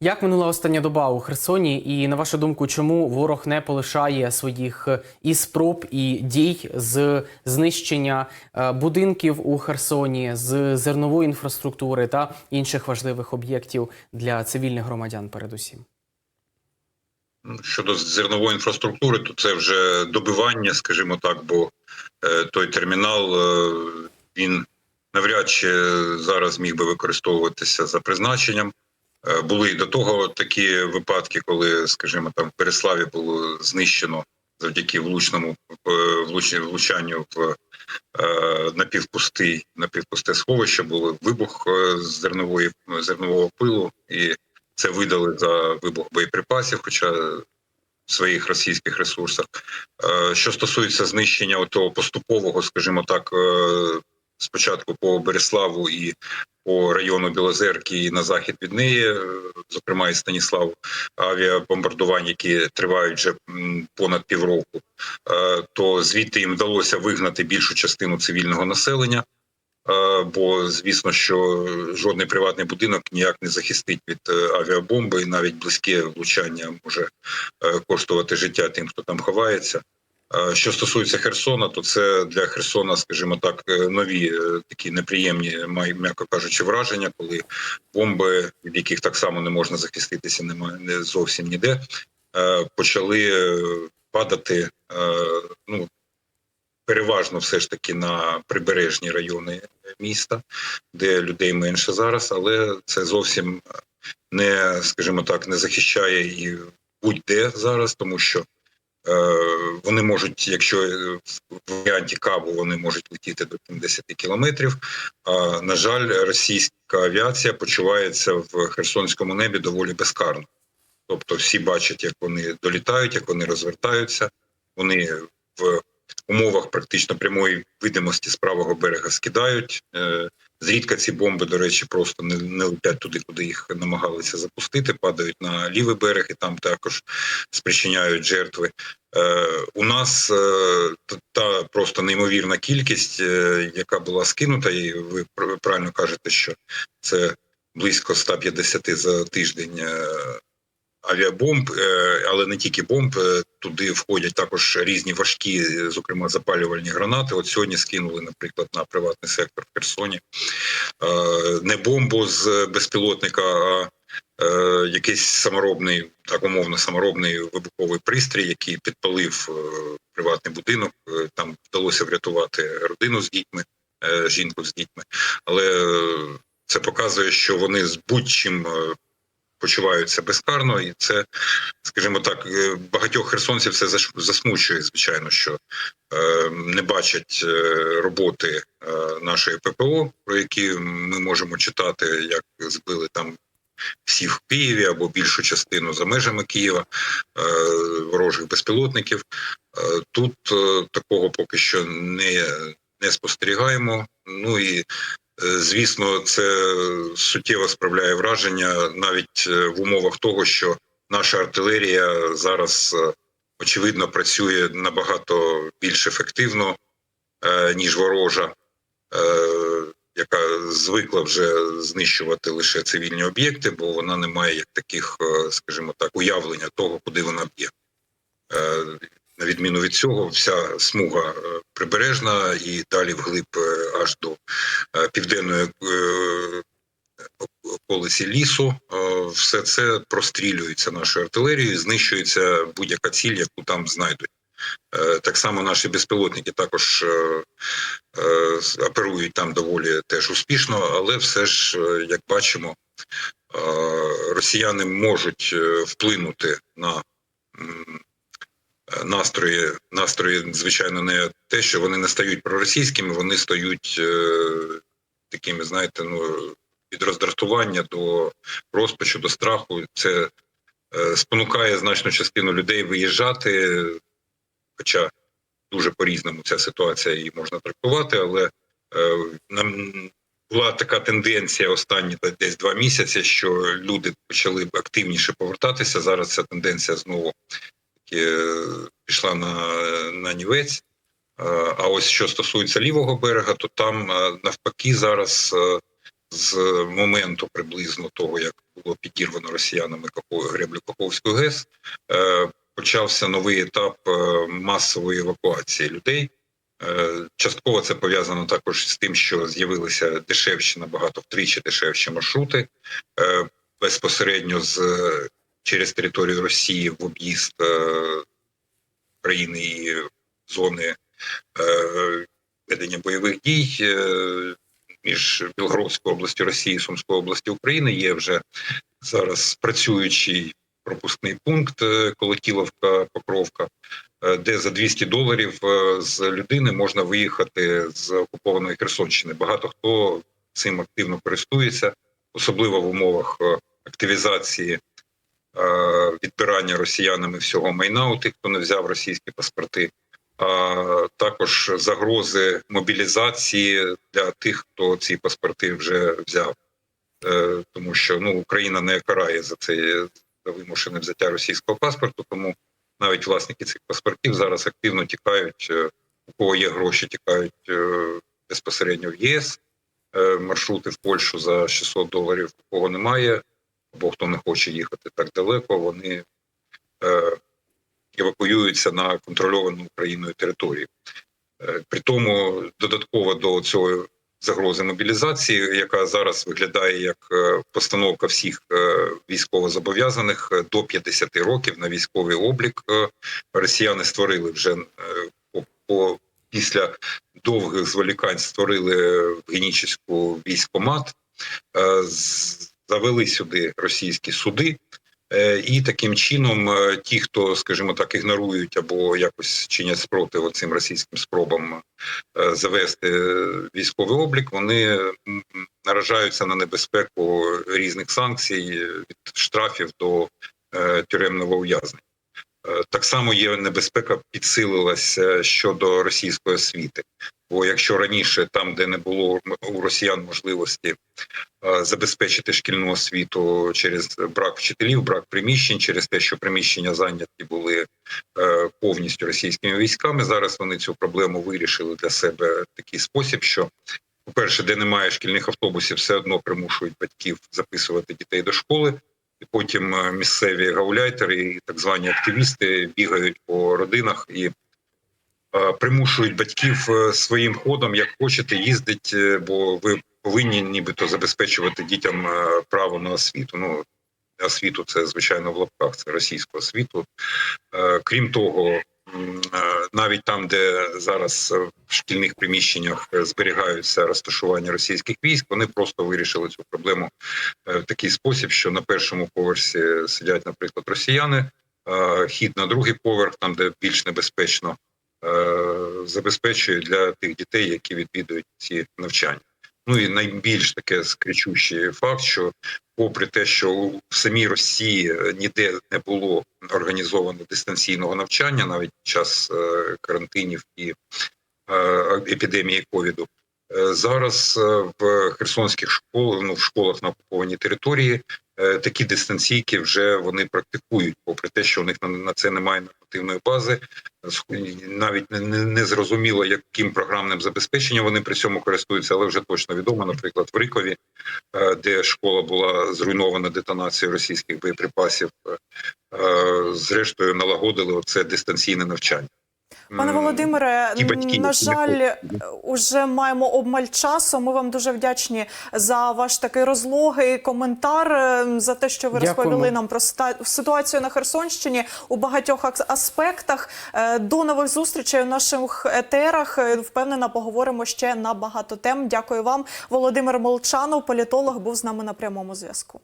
Як минула остання доба у Херсоні, і на вашу думку, чому ворог не полишає своїх е, і спроб, і дій з знищення е, будинків у Херсоні, з зернової інфраструктури та інших важливих об'єктів для цивільних громадян, передусім? Щодо зернової інфраструктури, то це вже добивання, скажімо так, бо е, той термінал він навряд чи зараз міг би використовуватися за призначенням. Е, були і до того такі випадки, коли, скажімо, там в Переславі було знищено завдяки влучному е, влуч- влучанню в е, напівпустий напівпусте сховище. Було вибух зернової зернового пилу, і це видали за вибух боєприпасів, хоча в своїх російських ресурсах. Що стосується знищення того поступового, скажімо так, спочатку по Береславу і по району Білозерки і на захід від неї, е, зокрема і Станіславу, авіабомбардувань, які тривають вже понад півроку, е, то звідти їм вдалося вигнати більшу частину цивільного населення. Е, Бо звісно, що жодний приватний будинок ніяк не захистить від авіабомби, і навіть близьке влучання може коштувати життя тим, хто там ховається. Е, Що стосується Херсона, то це для Херсона, скажімо так, е, нові е, такі неприємні, м'яко кажучи, враження, коли бомби, від яких так само не можна захиститися, немає не зовсім ніде, почали падати. Ну переважно все ж таки на прибережні райони міста, де людей менше зараз, але це зовсім не, скажімо так, не захищає і будь-де зараз, тому що вони можуть, якщо е, в варіанті кабу вони можуть летіти до 50 кілометрів. А на жаль, російська авіація почувається в херсонському небі доволі безкарно. Тобто, всі бачать, як вони долітають, як вони розвертаються. Вони в умовах практично прямої видимості з правого берега скидають. Зрідка ці бомби, до речі, просто не, не летять туди, куди їх намагалися запустити, падають на лівий берег і там також спричиняють жертви. Е, у нас е, та просто неймовірна кількість, е, яка була скинута, і ви пр- правильно кажете, що це близько 150 за тиждень е, авіабомб, е, але не тільки бомб. е, Туди входять також різні важкі, е, зокрема запалювальні гранати. От сьогодні скинули, наприклад, на приватний сектор в Херсоні не бомбу з безпілотника, а якийсь саморобний, так умовно, саморобний вибуховий пристрій, який підпалив приватний будинок. Там вдалося врятувати родину з дітьми, жінку з дітьми, але це показує, що вони з будь-чим почуваються безкарно, і це, скажімо так, е, багатьох херсонців це засмучує, звичайно, що е, не бачать е, роботи нашої ППО, про які ми можемо читати, як збили там всіх в Києві або більшу частину за межами Києва ворожих безпілотників. Тут такого поки що не, не спостерігаємо. Ну і Звісно, це суттєво справляє враження навіть е, в умовах того, що наша артилерія зараз е, очевидно працює набагато більш ефективно, е, ніж ворожа, е, яка звикла вже знищувати лише цивільні об'єкти, бо вона не має як таких, е, скажімо так, уявлення того, куди вона б'є. На відміну від цього, вся смуга е, прибережна і далі вглиб е, аж до е, південної околиці лісу. Все це прострілюється нашою артилерією, знищується будь-яка ціль, яку там знайдуть. Так само наші безпілотники також оперують там доволі теж успішно, але все ж, як бачимо, росіяни можуть вплинути на настрої, настрої, звичайно, не те, що вони не стають проросійськими, вони стають е, такими, знаєте, ну від роздратування до розпачу, до страху. Це е, спонукає значну частину людей виїжджати, хоча дуже по-різному ця ситуація її можна трактувати, але е, нам була така тенденція останні та- десь два місяці, що люди почали активніше повертатися. Зараз ця тенденція знову е, пішла на, на нівець. Е, А ось що стосується лівого берега, то там е, навпаки зараз е, з моменту приблизно того, як було підірвано росіянами греблю Каховської ГЕС, е, почався новий етап е, масової евакуації людей. Е, Частково це пов'язано також з тим, що з'явилися дешевші, набагато втричі дешевші маршрути е, безпосередньо з через територію Росії в об'їзд е, країни і зони е, ведення бойових дій е, між Білгородською областю Росії і Сумською областю України. Є вже зараз працюючий пропускний пункт Колотіловка Покровка, де за 200 доларів з людини можна виїхати з окупованої Херсонщини. Багато хто цим активно користується, особливо в умовах активізації відбирання росіянами всього майна у тих, хто не взяв російські паспорти, а також загрози мобілізації для тих, хто ці паспорти вже взяв. Е, Тому що ну Україна не карає за це за вимушене взяття російського паспорту, тому навіть власники цих паспортів зараз активно тікають. е, У кого є гроші, тікають е, безпосередньо в ЄС е, маршрути в Польщу за 600 доларів. У кого немає, або хто не хоче їхати так далеко, вони е, евакуюються на контрольовану Україною територію. Е, При тому додатково до цього загрози мобілізації, яка зараз виглядає як е, постановка всіх е, військовозобов'язаних е, до 50 років на військовий облік. Е, Росіяни створили вже по, по після довгих зволікань створили в Генічеську військомат, завели сюди російські суди. Е, І таким чином, е, ті, хто, скажімо так, ігнорують або якось чинять спротив цим російським спробам е, завести військовий облік, вони наражаються на небезпеку різних санкцій від штрафів до тюремного ув'язнення. Так само є небезпека підсилилася щодо російської освіти. Бо якщо раніше, там, де не було у росіян можливості е, забезпечити шкільну освіту через брак вчителів, брак приміщень, через те, що приміщення зайняті були е, повністю російськими військами. Зараз вони цю проблему вирішили для себе в такий спосіб, що, по-перше, де немає шкільних автобусів, все одно примушують батьків записувати дітей до школи. І потім е, місцеві гауляйтери і так звані активісти бігають по родинах і примушують батьків е, своїм ходом, як хочете, їздить, е, бо ви повинні нібито забезпечувати дітям е, право на освіту. Ну освіту це звичайно в лапках, це російську освіту. Е, Крім того, е, навіть там, де зараз е, в шкільних приміщеннях е, зберігаються розташування російських військ, вони просто вирішили цю проблему е, в такий спосіб, що на першому поверсі сидять, наприклад, росіяни. Хід на другий поверх, там де більш небезпечно, е, забезпечує для тих дітей, які відвідують ці навчання. Ну і найбільш таке скричущий факт, що попри те, що у самій Росії е, ніде не було організовано дистанційного навчання, навіть час е, карантинів і е, епідемії ковіду, е, зараз е, в херсонських школах, ну в школах на окупованій території е, такі дистанційки вже вони практикують, попри те, що у них на, це немає нормативної бази. Навіть не, не, не зрозуміло, яким програмним забезпеченням вони при цьому користуються, але вже точно відомо, наприклад, в Рикові, е, де школа була зруйнована детонацією російських боєприпасів, е, зрештою налагодили це дистанційне навчання. Пане Володимире, на жаль, уже маємо обмаль часу. Ми вам дуже вдячні за ваш такий розлогий коментар, е, за те, що ви Дякуємо. розповіли нам про ситуацію на Херсонщині у багатьох аспектах. Е, До нових зустрічей у наших етерах. Е, Впевнена, поговоримо ще на багато тем. Дякую вам. Володимир Молчанов, політолог, був з нами на прямому зв'язку.